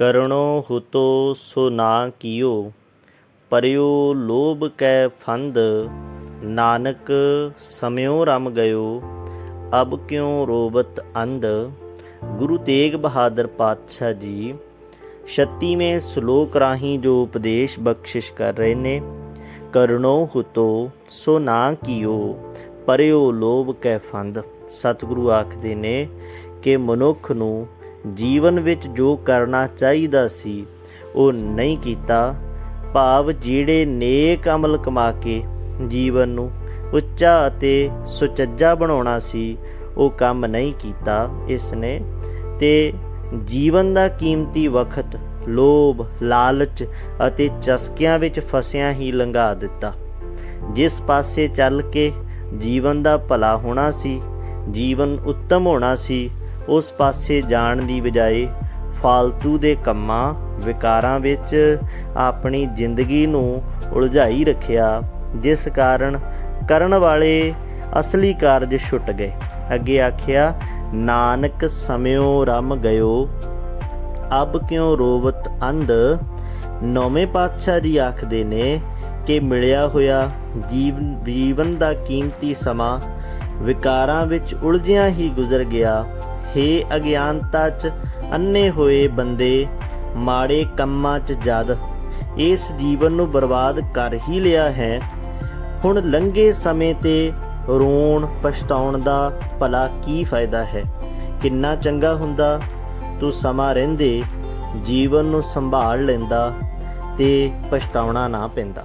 ਕਰਣੋ ਹੁਤੋ ਸੋ ਨਾ ਕੀਓ, ਪਰਿਓ ਲੋਭ ਕੈ ਫੰਦ, ਨਾਨਕ ਸਮਿਓ ਰਮ ਗਇਓ, ਅਬ ਕਿਉ ਰੋਬਤ ਅੰਧ, ਗੁਰੂ ਤੇਗ ਬਹਾਦਰ ਪਾਤਸ਼ਾਹ ਜੀ 36ਵੇਂ ਸ਼ਲੋਕ ਰਾਹੀਂ ਜੋ ਉਪਦੇਸ਼ ਬਖਸ਼ਿਸ਼ ਕਰ ਰਹੇ ਨੇ, ਕਰਣੋ ਹੁਤੋ ਸੋ ਨਾ ਕੀਓ, ਪਰਿਓ ਲੋਭ ਕੈ ਫੰਦ। ਸਤਿਗੁਰੂ ਆਖਦੇ ਨੇ ਕਿ ਮਨੁੱਖ ਨੂੰ ਜੀਵਨ ਵਿੱਚ ਜੋ ਕਰਨਾ ਚਾਹੀਦਾ ਸੀ, ਉਹ ਨਹੀਂ ਕੀਤਾ। ਭਾਵ ਜਿਹੜੇ ਨੇਕ ਅਮਲ ਕਮਾ ਕੇ ਜੀਵਨ ਨੂੰ ਉੱਚਾ ਅਤੇ ਸੁਚੱਜਾ ਬਣਾਉਣਾ ਸੀ, ਉਹ ਕੰਮ ਨਹੀਂ ਕੀਤਾ ਇਸ ਨੇ ਤੇ ਜੀਵਨ ਦਾ ਕੀਮਤੀ ਵਕਤ ਲੋਭ, ਲਾਲਚ ਅਤੇ ਚਸਕਿਆਂ ਵਿੱਚ ਫਸਿਆ ਹੀ ਲੰਘਾ ਦਿੱਤਾ। ਜਿਸ ਪਾਸੇ ਚੱਲ ਕੇ ਜੀਵਨ ਦਾ ਭਲਾ ਹੋਣਾ ਸੀ, ਜੀਵਨ ਉੱਤਮ ਹੋਣਾ ਸੀ ਉਸ ਪਾਸੇ ਜਾਣ ਦੀ ਬਜਾਏ ਫਾਲਤੂ ਦੇ ਕੰਮਾਂ, ਵਿਕਾਰਾਂ ਵਿੱਚ ਆਪਣੀ ਜ਼ਿੰਦਗੀ ਨੂੰ ਉਲਝਾਈ ਰੱਖਿਆ, ਜਿਸ ਕਾਰਨ ਕਰਨ ਵਾਲੇ ਅਸਲੀ ਕਾਰਜ ਛੁੱਟ ਗਏ। ਅੱਗੇ ਆਖਿਆ, ਨਾਨਕ ਸਮਿਓ ਰਮ ਗਇਓ, ਅਬ ਕਿਉ ਰੋਵਤ ਅੰਧ? ਨੌਵੇਂ ਪਾਤਸ਼ਾਹ ਜੀ ਆਖਦੇ ਨੇ ਕਿ ਮਿਲਿਆ ਹੋਇਆ ਜੀਵਨ ਜੀਵਨ ਦਾ ਕੀਮਤੀ ਸਮਾਂ ਵਿਕਾਰਾਂ ਵਿੱਚ ਉਲਝਿਆ ਹੀ ਗੁਜ਼ਰ ਗਿਆ। ਹੇ ਅਗਿਆਨਤਾ 'ਚ ਅੰਨੇ ਹੋਏ ਬੰਦੇ, ਮਾੜੇ ਕੰਮਾਂ 'ਚ ਜਦ। ਇਸ ਜੀਵਨ ਨੂੰ ਬਰਬਾਦ ਕਰ ਹੀ ਲਿਆ ਹੈ। ਹੁਣ ਲੰਘੇ ਸਮੇਂ ਤੇ ਰੋਣ ਪਛਤਾਉਣ ਦਾ ਭਲਾ ਕੀ ਫਾਇਦਾ ਹੈ? ਕਿੰਨਾ ਚੰਗਾ ਹੁੰਦਾ? ਤੂੰ ਸਮਾਂ ਰਹਿੰਦੇ, ਜੀਵਨ ਨੂੰ ਸੰਭਾਲ ਲੈਂਦਾ ਤੇ ਪਛਤਾਉਣਾ ਨਾ ਪੈਂਦਾ।